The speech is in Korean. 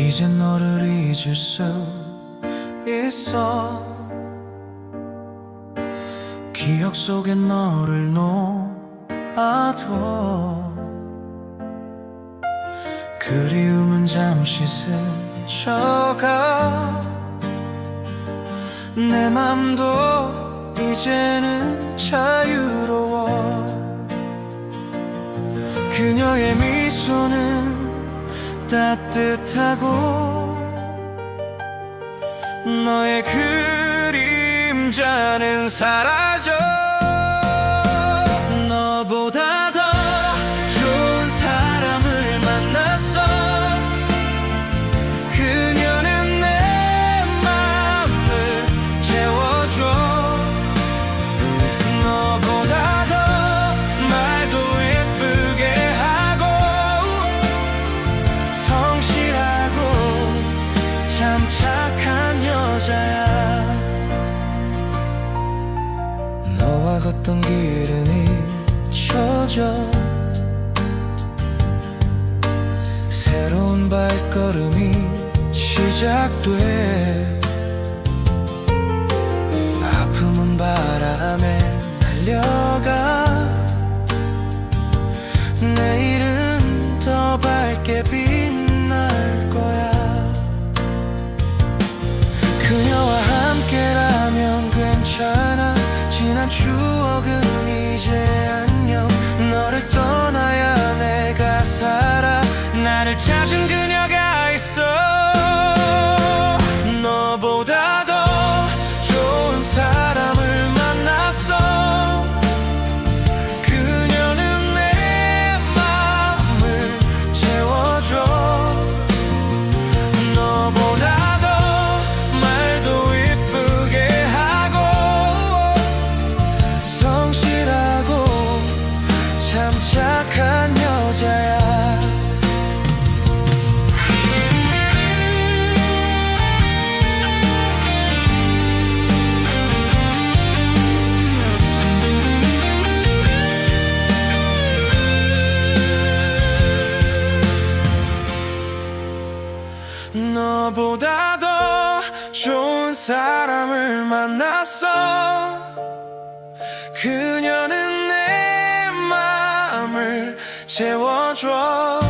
이젠 너를 잊을 수 있어. 기억 속에 너를 놓아둬. 그리움은 잠시 스쳐가. 내 맘도 이제는 자유로워. 그녀의 미소는 따뜻하고 너의 그림자는 사라져 걷던 길은 잊혀져. 새로운 발걸음이 시작돼. 아픔은 바람에 날려가. 내일은 더 밝게 빛 너보다 더 좋은 사람을 만났어. 그녀는 내 마음을 채워줘